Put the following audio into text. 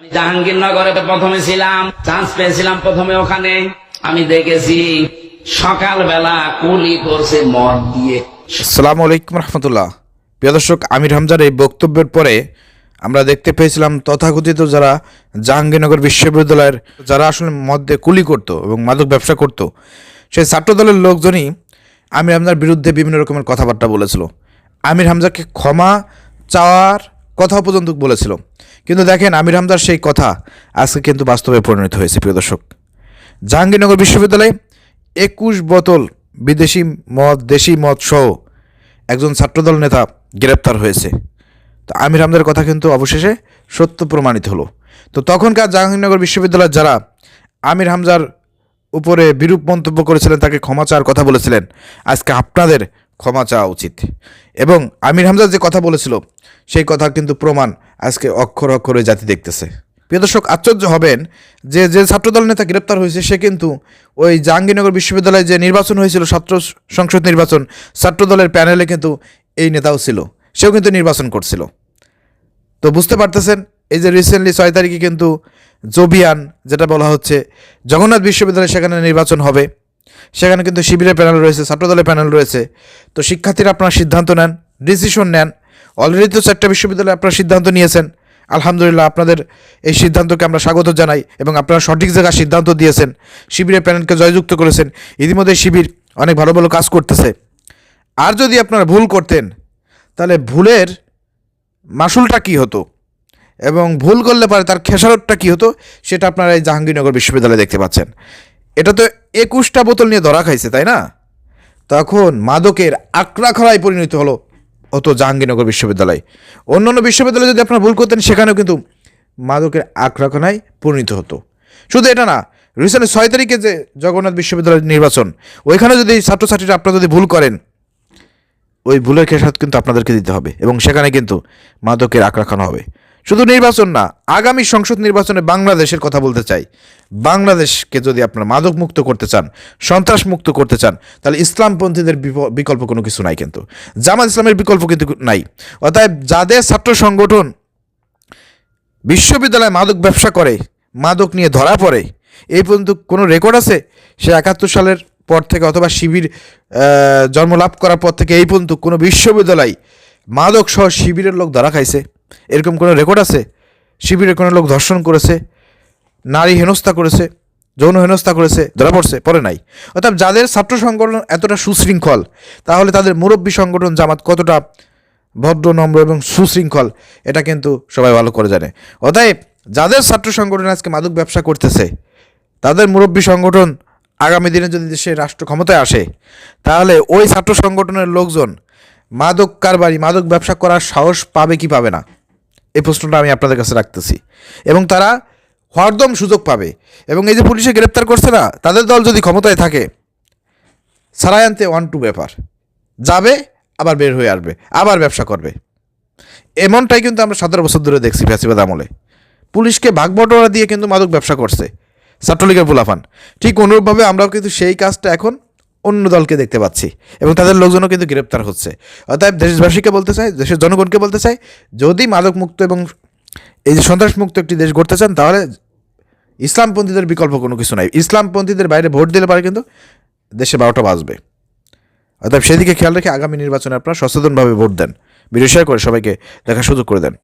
আমি জাহাঙ্গীরনগরে প্রথমে ছিলাম চান্স পেয়েছিলাম প্রথমে ওখানে। আমি দেখেছি সকালবেলা কুলি করছে মদ দিয়ে। আসসালামু আলাইকুম রহমতুল্লাহ। প্রিয় দর্শক, আমির হামজার এই বক্তব্যের পরে আমরা দেখতে পেয়েছিলাম তথাকথিত যারা জাহাঙ্গীরনগর বিশ্ববিদ্যালয়ের যারা আসলে মধ্যে কুলি করতো এবং মাদক ব্যবসা করতো, সেই ছাত্রদলের লোকজনই আমির হামজার বিরুদ্ধে বিভিন্ন রকমের কথাবার্তা বলেছিল। আমির হামজাকে ক্ষমা চাওয়ার কথা পর্যন্ত বলেছিল। কিন্তু দেখেন, আমির হামজার সেই কথা আজকে কিন্তু বাস্তবে পরিণত হয়েছে, প্রিয় দর্শক। জাহাঙ্গীরনগর বিশ্ববিদ্যালয়ে একুশ বোতল বিদেশি মদ, দেশি মদ সহ একজন ছাত্রদল নেতা গ্রেপ্তার হয়েছে। তো আমির হামদার কথা কিন্তু অবশেষে সত্য প্রমাণিত হলো। তো তখনকার জাহাঙ্গীরনগর বিশ্ববিদ্যালয়ের যারা আমির হামজার উপরে বিরূপ মন্তব্য করেছিলেন, তাকে ক্ষমা চাওয়ার কথা বলেছিলেন, আজকে আপনাদের ক্ষমা চাওয়া উচিত। এবং আমির হামজা যে কথা বলেছিল, সেই কথা কিন্তু প্রমাণ আজকে অক্ষর অক্ষরে জাতি দেখতেছে। প্রিয় দর্শক, আশ্চর্য হবেন যে যে ছাত্রদল নেতা গ্রেপ্তার হয়েছে, সে কিন্তু ওই জাহাঙ্গীরনগর বিশ্ববিদ্যালয়ে যে নির্বাচন হয়েছিল, ছাত্র সংসদ নির্বাচন, ছাত্রদলের প্যানেলে কিন্তু এই নেতাও ছিল। সেও কিন্তু নির্বাচন করছিল। তো বুঝতে পারতেছেন, এই যে রিসেন্টলি ছয় তারিখে কিন্তু জবিয়ান, যেটা বলা হচ্ছে, জগন্নাথ বিশ্ববিদ্যালয়ে সেখানে নির্বাচন হবে। সেখানে কিন্তু শিবিরের প্যানেল রয়েছে, ছাত্রদলের প্যানেল রয়েছে। তো শিক্ষার্থীরা আপনার সিদ্ধান্ত নেন ডিসিশন নেন। অলরেডি তো চারটা বিশ্ববিদ্যালয়ে আপনারা সিদ্ধান্ত নিয়েছেন। আলহামদুলিল্লাহ আপনাদের এই সিদ্ধান্তকে আমরা স্বাগত জানাই এবং আপনারা সঠিক জায়গায় সিদ্ধান্ত দিয়েছেন। শিবিরের প্যানেলকে জয়যুক্ত করেছেন। ইতিমধ্যে শিবির অনেক ভালো ভালো কাজ করতেছে। আর যদি আপনারা ভুল করতেন, তাহলে ভুলের মাসুলটা কি হতো? এবং ভুল করলে পারে তার খেসারতটা কী হতো? সেটা আপনারা এই জাহাঙ্গীরনগর বিশ্ববিদ্যালয়ে দেখতে পাচ্ছেন। এটা তো একুশটা বোতল নিয়ে ধরা খাইছে, তাই না? তখন মাদকের আক্রাখড়ায় পরিণত হলো অত জাহাঙ্গীরনগর বিশ্ববিদ্যালয়। অন্য অন্য বিশ্ববিদ্যালয়ে যদি আপনারা ভুল করতেন, সেখানেও কিন্তু মাদকের আক্রাখড়ায় পরিণত হতো। শুধু এটা না, রিসেন্ট ছয় তারিখে যে জগন্নাথ বিশ্ববিদ্যালয়ের নির্বাচন, ওইখানে যদি ছাত্রছাত্রীরা আপনারা যদি ভুল করেন, ওই ভুলের খেসারত কিন্তু আপনাদেরকে দিতে হবে এবং সেখানে কিন্তু মাদকের আক্রাখানো হবে। শুধু নির্বাচন না আগামী সংসদ নির্বাচনে বাংলাদেশের কথা বলতে চাই। বাংলাদেশকে যদি আপনারা মাদক মুক্ত করতে চান সন্ত্রাস মুক্ত করতে চান তাহলে ইসলামপন্থীদের বিকল্প কোনো কিছু নাই কিন্তু। জামাত ইসলামের বিকল্প কিন্তু নাই। অতএব যাদের ছাত্র সংগঠন বিশ্ববিদ্যালয়ে মাদক ব্যবসা করে মাদক নিয়ে ধরা পড়ে এই পর্যন্ত কোনো রেকর্ড আছে? সে একাত্তর সালের পর থেকে অথবা শিবির আহ, জন্ম লাভ করার পর থেকে এই পর্যন্ত কোনো বিশ্ববিদ্যালয় মাদক সহ শিবিরের লোক ধরা খাইছে? এরকম কোনো রেকর্ড আছে? শিবিরের কোনো লোক ধর্ষণ করেছে? নারী হেনস্থা করেছে? যৌন হেনস্থা করেছে? ধরা পড়ছে? পরে নাই। অর্থাৎ যাদের ছাত্র সংগঠন এতটা সুশৃঙ্খল, তাহলে তাদের মুরব্বী সংগঠন জামাত কতটা ভদ্র, নম্র এবং সুশৃঙ্খল, এটা কিন্তু সবাই ভালো করে জানে। অতএব যাদের ছাত্র সংগঠন আজকে মাদক ব্যবসা করতেছে, তাদের মুরব্বী সংগঠন আগামী দিনে যদি দেশে রাষ্ট্র ক্ষমতায় আসে, তাহলে ওই ছাত্র সংগঠনের লোকজন মাদক কারবারি, মাদক ব্যবসা করার সাহস পাবে কি পাবে না? এই প্রশ্নটা আমি আপনাদের কাছে রাখতেছি। এবং তারা হরদম সুযোগ পাবে। এবং এই যে পুলিশে গ্রেপ্তার করছে না, তাদের দল যদি ক্ষমতায় থাকে, সারাই আনতে ওয়ান টু ব্যাপার। যাবে, আবার বের হয়ে আসবে, আবার ব্যবসা করবে। এমনটাই কিন্তু আমরা সতেরো বছর ধরে দেখছি ফ্যাসিবাদ আমলে। পুলিশকে ভাগবটোয়ারা দিয়ে কিন্তু মাদক ব্যবসা করছে, ছাত্রলীগের ফুলাফান ঠিক অনুরূপভাবে আমরাও কিন্তু সেই কাজটা এখন অন্য দলকে দেখতে পাচ্ছি এবং তাদের লোকজনও কিন্তু গ্রেপ্তার হচ্ছে। অতএব দেশবাসীকে বলতে চাই, দেশের জনগণকে বলতে চাই, যদি মাদক মুক্ত এবং এই যে সন্ত্রাসমুক্ত একটি দেশ গড়তে চান, তাহলে ইসলামপন্থীদের বিকল্প কোনো কিছু নাই। ইসলামপন্থীদের বাইরে ভোট দিলে পারে কিন্তু দেশে বারোটা বাজবে। অর্থাৎ সেদিকে খেয়াল রেখে আগামী নির্বাচনে আপনারা সচেতনভাবে ভোট দেন। ভিডিও শেয়ার করে সবাইকে দেখার সুযোগ করে দেন।